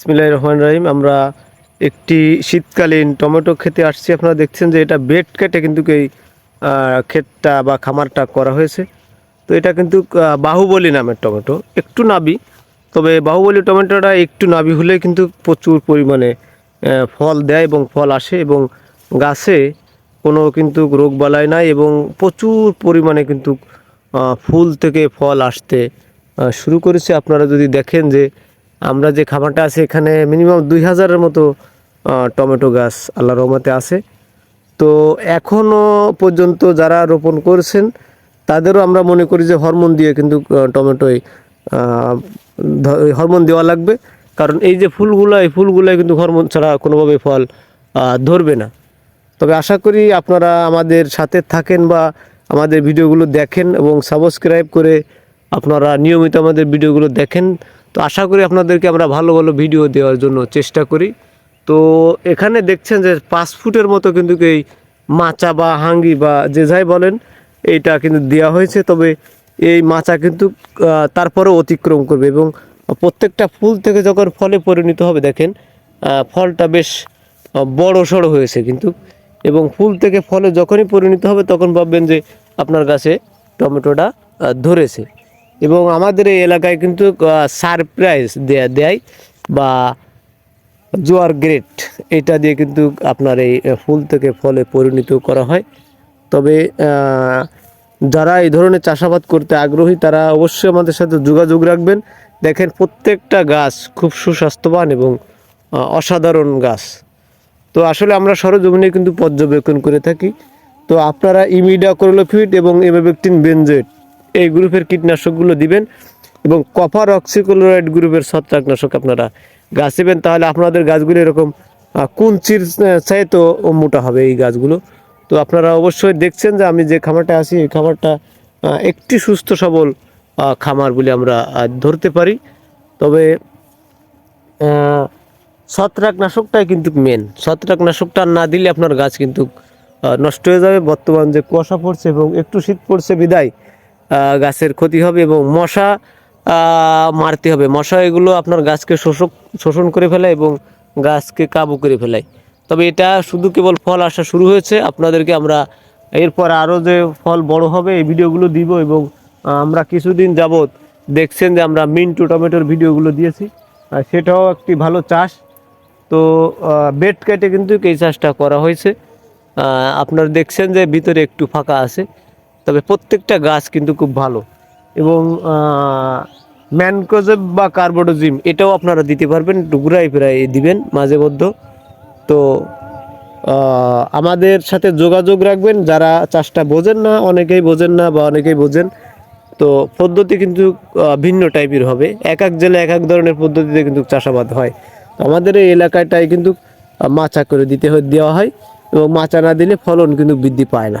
ইসমিল্লাহ রহমান রহিম, আমরা একটি শীতকালীন টমেটো খেতে আসছি। আপনারা দেখছেন যে এটা বেড কেটে কিন্তু এই ক্ষেতটা বা খামারটা করা হয়েছে। তো এটা কিন্তু বাহুবলী নামের টমেটো, একটু নাবি। তবে বাহুবলী টমেটোটা একটু নাবি হলে কিন্তু প্রচুর পরিমাণে ফল দেয় এবং ফল আসে এবং গাছে কোনো কিন্তু রোগ বালাই নাই এবং প্রচুর পরিমাণে কিন্তু ফুল থেকে ফল আসতে শুরু করেছে। আপনারা যদি দেখেন যে আমরা যে খামারটা আছে এখানে মিনিমাম দুই হাজারের মতো টমেটো গাছ আল্লাহ রহমতে আছে। তো এখনও পর্যন্ত যারা রোপণ করেছেন, তাদেরও আমরা মনে করি যে হরমোন দিয়ে কিন্তু টমেটোয় হরমোন দেওয়া লাগবে। কারণ এই যে ফুলগুলো, এই ফুলগুলো কিন্তু হরমোন ছাড়া কোনোভাবে ফল ধরবে না। তবে আশা করি আপনারা আমাদের সাথে থাকেন বা আমাদের ভিডিওগুলো দেখেন এবং সাবস্ক্রাইব করে আপনারা নিয়মিত আমাদের ভিডিওগুলো দেখেন। তো আশা করি আপনাদেরকে আমরা ভালো ভালো ভিডিও দেওয়ার জন্য চেষ্টা করি। তো এখানে দেখছেন যে পাঁচ ফুটের মতো কিন্তু এই মাচা বা হাঙ্গি বা যে যাই বলেন এইটা কিন্তু দেওয়া হয়েছে। তবে এই মাচা কিন্তু আহ, তারপরেও অতিক্রম করবে এবং প্রত্যেকটা ফুল থেকে যখন ফলে পরিণত হবে দেখেন ফলটা বেশ বড় সড়ো হয়েছে কিন্তু। এবং ফুল থেকে ফলে যখনই পরিণত হবে তখন ভাববেন যে আপনার গাছে টমেটোটা ধরেছে। এবং আমাদের এই এলাকায় কিন্তু সারপ্রাইজ দেয়া, দেয় বা জোয়ার গ্রেট এটা দিয়ে কিন্তু আপনার এই ফুল থেকে ফলে পরিণত করা হয়। তবে যারা এই ধরনের চাষাবাদ করতে আগ্রহী, তারা অবশ্যই আমাদের সাথে যোগাযোগ রাখবেন। দেখেন প্রত্যেকটা গাছ খুব সুস্বাস্থ্যবান এবং অসাধারণ গাছ। তো আসলে আমরা সরজমিনে কিন্তু পর্যবেক্ষণ করে থাকি। তো আপনারা ইমিডা করোলোফিট এবং এমাবেকটিন বেনজেট এই গ্রুপের কীটনাশকগুলো দিবেন এবং কপার অক্সিক্লোরাইড গ্রুপের ছত্রাকনাশক আপনারা গাছ দেবেন, তাহলে আপনাদের গাছগুলো এরকম কুঞ্চির চাইতেও মোটা হবে এই গাছগুলো। তো আপনারা অবশ্যই দেখছেন যে আমি যে খামারটা আছি, এই খামারটা একটি সুস্থ সবল খামার বলে আমরা ধরতে পারি। তবে ছত্রাকনাশকটাই কিন্তু মেন ছত্রাকনাশকটা না দিলে আপনার গাছ কিন্তু নষ্ট হয়ে যাবে। বর্তমান যে কুয়াশা পড়ছে এবং একটু শীত পড়ছে বিদায় গাছের ক্ষতি হবে এবং মশা মারতে হবে। মশা এগুলো আপনার গাছকে শোষক, শোষণ করে ফেলে এবং গাছকে কাবু করে ফেলায় তবে এটা শুধু কেবল ফল আসা শুরু হয়েছে। আপনাদেরকে আমরা এরপর আরও যে ফল বড় হবে, এই ভিডিওগুলো দিব এবং আমরা কিছুদিন যাবত দেখছেন যে আমরা মিন্টু টমেটোর ভিডিওগুলো দিয়েছি। সেটাও একটি ভালো চাষ। তো বেড কেটে কিন্তু এই চাষটা করা হয়েছে। আপনারা দেখছেন যে ভিতরে একটু ফাঁকা আছে। তবে প্রত্যেকটা গাছ কিন্তু খুব ভালো। এবং ম্যানকোজেব বা কার্বোডোজিম এটাও আপনারা দিতে পারবেন টুকরাই প্রায় দিবেন মাঝে মধ্যে। তো আমাদের সাথে যোগাযোগ রাখবেন, যারা চাষটা বোঝেন না, অনেকেই বোঝেন না বা অনেকেই বোঝেন। তো, পদ্ধতি কিন্তু ভিন্ন টাইপের হবে। এক এক জেলায় এক এক ধরনের পদ্ধতিতে কিন্তু চাষাবাদ হয়। তো, আমাদের এই এলাকাটায় কিন্তু মাচা করে দিতে দেওয়া হয়। এবং মাচা না দিলে ফলন কিন্তু বৃদ্ধি পায় না।